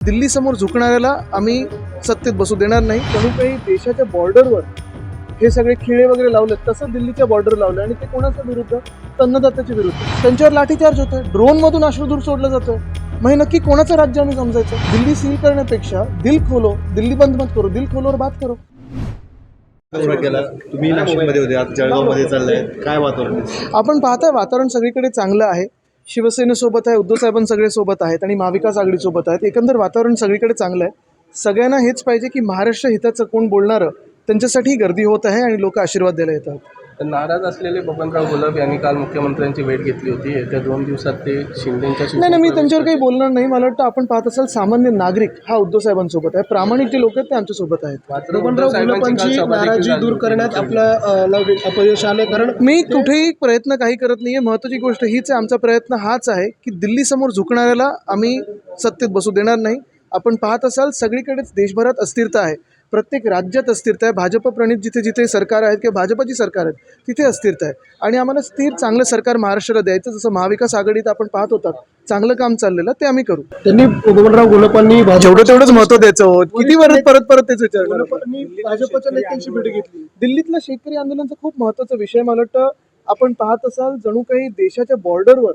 दिल्लीसमोर झुकणाऱ्याला आम्ही सत्तेत बसू देणार नाही. जणू काही देशाच्या बॉर्डरवर हे सगळे खिळे वगैरे लावलेत तसं दिल्लीच्या बॉर्डर लावलं आणि ते कोणाच्या विरुद्ध? अन्नदात्याच्या विरुद्ध. त्यांच्यावर लाठीचार्ज होतोय. ड्रोन मधून अश्रुदूर सोडलं जातोय. मग नक्की कोणाचं राज्य आम्ही समजायचं? दिल्ली सील करण्यापेक्षा दिल खोलो दिल्ली बंद मत करो दिल खोलोवर बात करो. केला तुम्ही नाशिकमध्ये होते आज जळगावमध्ये चाललाय. काय वातावरण? आपण पाहताय वातावरण सगळीकडे चांगलं आहे. शिवसेनेसोबत आहे उद्धव साहेबां सगळे सोबत आहेत आणि महाविकास आघाडीसोबत आहेत. एकंदर वातावरण सगळीकडे चांगलं आहे. सगळ्यांना हेच पाहिजे की महाराष्ट्र हिताचं कोण बोलणारं त्यांच्यासाठी गर्दी होत आहे आणि लोक आशीर्वाद द्यायला येतात. तर नाराज असलेले बबनराव गुलाब यांनी काल मुख्यमंत्र्यांची भेट घेतली होती. येत्या दोन दिवसात ते शिंदेच्या नाही नाही मी त्यांच्यावर काही बोलणार नाही. मला वाटतं आपण पाहत असाल सामान्य नागरिक हा उद्धव साहेबांसोबत आहे. प्रामाणिक जे लोक आहेत ते आमच्यासोबत आहेत. काल सभा देखील झाली होती. आपलं अपयश आले कारण मी कुठेही प्रयत्न काही करत नाहीये. महत्वाची गोष्ट हीच आहे आमचा प्रयत्न हाच आहे की दिल्लीसमोर झुकणाऱ्याला आम्ही सत्तेत बसू देणार नाही. आपण पाहत असाल सगळीकडेच देशभरात अस्थिरता आहे. प्रत्येक राज्यात अस्थिरता आहे. भाजप प्रणित जिथे जिथे सरकार आहेत किंवा भाजपची सरकार आहेत तिथे अस्थिरता आहे. आणि आम्हाला स्थिर चांगलं सरकार महाराष्ट्राला द्यायचं जसं महाविकास आघाडीत आपण पाहत होतात चांगलं काम चाललेलं ते आम्ही करू. त्यांनी बबनराव गोलपांनी जेवढं तेवढंच महत्त्व द्यायचं होत. किती परत परत परत तेच विचार भाजपच्या नेत्यांची भेट घेतली. दिल्लीतला शेतकरी आंदोलनाचा खूप महत्त्वाचा विषय मला वाटतं आपण पाहत असाल जणू काही देशाच्या बॉर्डरवर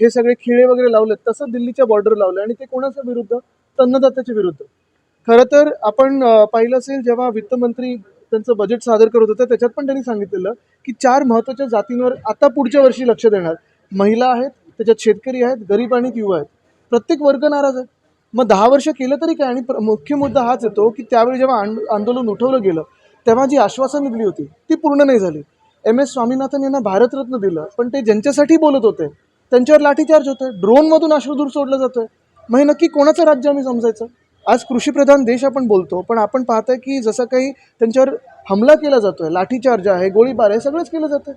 हे सगळे खिळे वगैरे लावलेत तसं दिल्लीच्या बॉर्डर लावलं आणि ते कोणाच्या विरुद्ध? तर अन्नदात्याच्या विरुद्ध. खरं तर आपण पाहिलं असेल जेव्हा वित्तमंत्री त्यांचं बजेट सादर करत होतं त्याच्यात पण त्यांनी सांगितलेलं की चार महत्त्वाच्या जातींवर आता पुढच्या वर्षी लक्ष देणार. महिला आहेत त्याच्यात शेतकरी आहेत गरीब आणि युवा आहेत. प्रत्येक वर्ग नाराज आहे. मग दहा वर्ष केलं तरी काय? आणि प्र- मुख्य मुद्दा हाच येतो की त्यावेळी जेव्हा आंदोलन उठवलं गेलं तेव्हा जी आश्वासनं दिली होती ती पूर्ण नाही झाली. एम एस स्वामीनाथन यांना भारतरत्न दिलं पण ते ज्यांच्यासाठी बोलत होते त्यांच्यावर लाठीचार्ज होतोय. ड्रोनमधून अश्रुदूर सोडलं जातोय. मग हे नक्की कोणाचं राज्य आम्ही समजायचं? आज कृषीप्रधान देश आपण बोलतो पण आपण पाहतोय की जसं काही त्यांच्यावर हमला केला जातोय लाठीचार्ज आहे गोळीबार आहे सगळंच केलं जातं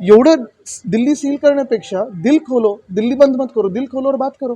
एवढं दिल्ली सील करण्यापेक्षा दिल खोलो दिल्ली बंद मत करो दिल खोलोवर बात करो.